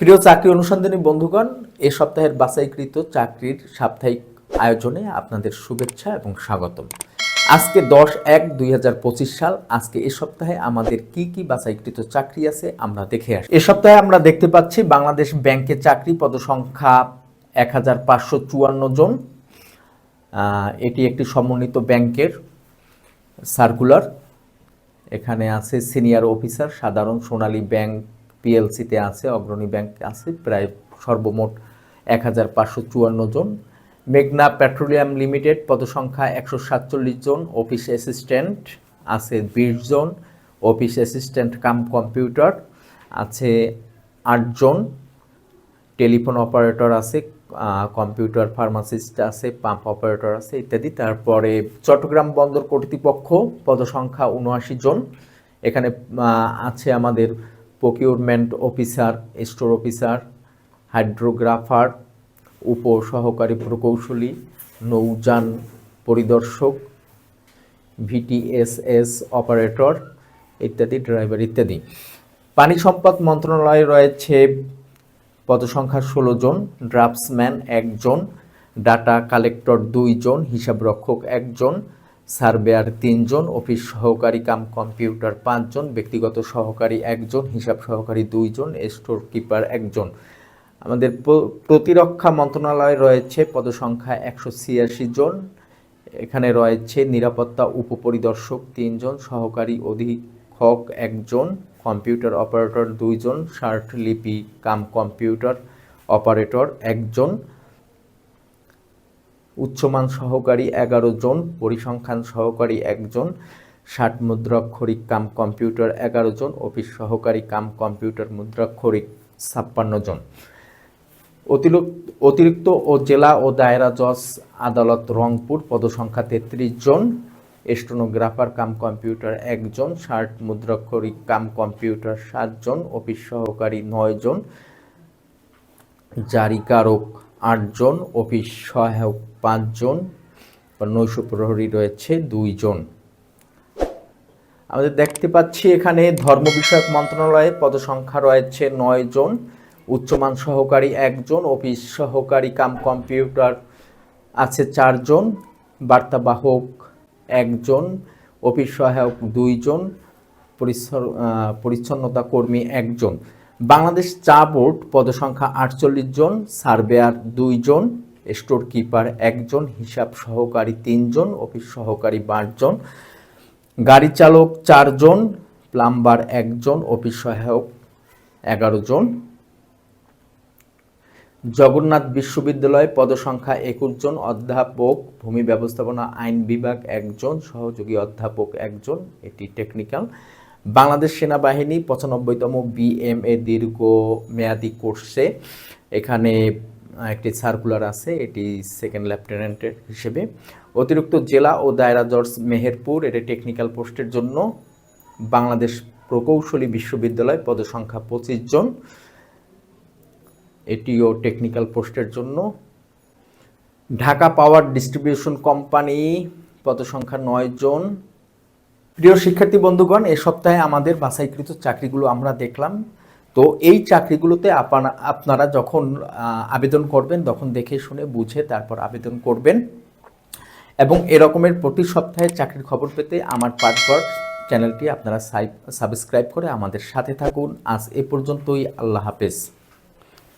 প্রিয় চাকরি অনুসন্ধানী বন্ধুগণ, এ সপ্তাহের বাছাইকৃত চাকরির সাপ্তাহিক আয়োজনে আপনাদের শুভেচ্ছা এবং স্বাগতম। আজকে দশ এক দুই সাল, আজকে এ সপ্তাহে আমাদের কি কি বাছাইকৃত চাকরি আছে আমরা দেখে আসি এ সপ্তাহে আমরা দেখতে পাচ্ছি বাংলাদেশ ব্যাংকে চাকরি পদসংখ্যা এক হাজার পাঁচশো চুয়ান্ন জন। এটি একটি সমন্বিত ব্যাংকের সার্কুলার। এখানে আছে সিনিয়র অফিসার, সাধারণ সোনালী ব্যাংক পিএলসিতে আছে, অগ্রণী ব্যাংক আছে, প্রায় সর্বমোট এক হাজার পাঁচশো চুয়ান্ন জন। মেঘনা পেট্রোলিয়াম লিমিটেড পদসংখ্যা একশো সাতচল্লিশ জন, অফিস অ্যাসিস্ট্যান্ট আছে বিশ জন, অফিস অ্যাসিস্ট্যান্ট কাম কম্পিউটার আছে আটজন টেলিফোন অপারেটর আছে কম্পিউটার ফার্মাসিস্ট আছে, পাম্প অপারেটর আছে ইত্যাদি। তারপরে চট্টগ্রাম বন্দর কর্তৃপক্ষ পদসংখ্যা উনআশি জন। এখানে আছে আমাদের procurement officer store officer hydrographer উপ সহকারী প্রকৌশলী, নৌযান পরিদর্শক ভিটিএসএস অপারেটর ইত্যাদি ড্রাইভার ইত্যাদি। পানি সম্পদ মন্ত্রণালয়ে রয়েছে পদসংখ্যা ষোলো জন ড্রাফটসম্যান একজন ডাটা কালেক্টর দুইজন হিসাবরক্ষক একজন সার্ভেয়ার তিনজন, অফিস সহকারী কাম কম্পিউটার পাঁচজন, ব্যক্তিগত সহকারী একজন, হিসাব সহকারী দুইজন, স্টোর কিপার একজন। আমাদের প্রতিরক্ষা মন্ত্রণালয়ে রয়েছে পদসংখ্যা একশো ছিয়াশি জন। এখানে রয়েছে নিরাপত্তা উপপরিদর্শক তিনজন, সহকারী অধীক্ষক একজন, কম্পিউটার অপারেটর দুইজন, শার্ট লিপি কাম কম্পিউটার অপারেটর একজন। উচ্চমান সহকারী এগারো জন, পরিসংখ্যান সহকারী একজন, ষাট মুদ্রাক্ষরিক কাম কম্পিউটার এগারো জন, অফিস সহকারী কাম কম্পিউটার মুদ্রাক্ষরিক ছাপ্পান্ন জন। অতিরিক্ত ও জেলা ও দায়রা জজ আদালত রংপুর, পদসংখ্যা তেত্রিশ জন, স্টোনোগ্রাফার কাম কম্পিউটার একজন ষাট মুদ্রাক্ষরিক কাম কম্পিউটার সাতজন অফিস সহকারী নয় জন, জারিকারক আটজন অফিস সহায়ক পাঁচজন বা নৈশ প্রহরী রয়েছে দুইজন। আমাদের দেখতে পাচ্ছি এখানে ধর্ম বিষয়ক মন্ত্রণালয়ে পদসংখ্যা রয়েছে নয় জন উচ্চমান সহকারী একজন, অফিস সহকারী কাম কম্পিউটার আছে চারজন, বার্তাবাহক একজন, অফিস সহায়ক দুইজন পরিচ্ছন্নতা কর্মী একজন। বাংলাদেশ চা বোর্ড পদসংখ্যা আটচল্লিশ জন, সার্ভেয়ার দুইজন স্টোর কিপার একজন হিসাব সহকারী তিনজন অফিস সহকারী পাঁচজন গাড়ি চালক চারজন প্লাম্বার একজন অফিস সহায়ক এগারো জন। জগন্নাথ বিশ্ববিদ্যালয় পদসংখ্যা একুশ জন, অধ্যাপক, ভূমি ব্যবস্থাপনা আইন বিভাগ একজন সহযোগী অধ্যাপক একজন এটি টেকনিক্যাল। বাংলাদেশ সেনাবাহিনী পঁচানব্বইতম বিএমএ দীর্ঘ মেয়াদি কোর্সে এখানে একটি সার্কুলার আছে, এটি সেকেন্ড লেফটেন্যান্টের হিসেবে। অতিরিক্ত জেলা ও দায়রা জর্জ মেহেরপুর, এটি টেকনিক্যাল পোস্টের জন্য। বাংলাদেশ প্রকৌশলী বিশ্ববিদ্যালয় পদসংখ্যা পঁচিশ জন। এটিও টেকনিক্যাল পোস্টের জন্য। ঢাকা পাওয়ার ডিস্ট্রিবিউশন কোম্পানি পদসংখ্যা নয় জন। প্রিয় শিক্ষার্থী বন্ধুগণ, এ সপ্তাহে আমাদের বাছাইকৃত চাকরিগুলো আমরা দেখলাম। তো এই চাকরিগুলোতে আপনারা যখন আবেদন করবেন, তখন দেখে শুনে বুঝে তারপর আবেদন করবেন। এবং এরকমের প্রতি সপ্তাহে চাকরির খবর পেতে আমার পাঠবর চ্যানেলটি আপনারা সাবস্ক্রাইব করে আমাদের সাথে থাকুন। আজ এ পর্যন্তই, আল্লাহ হাফেজ।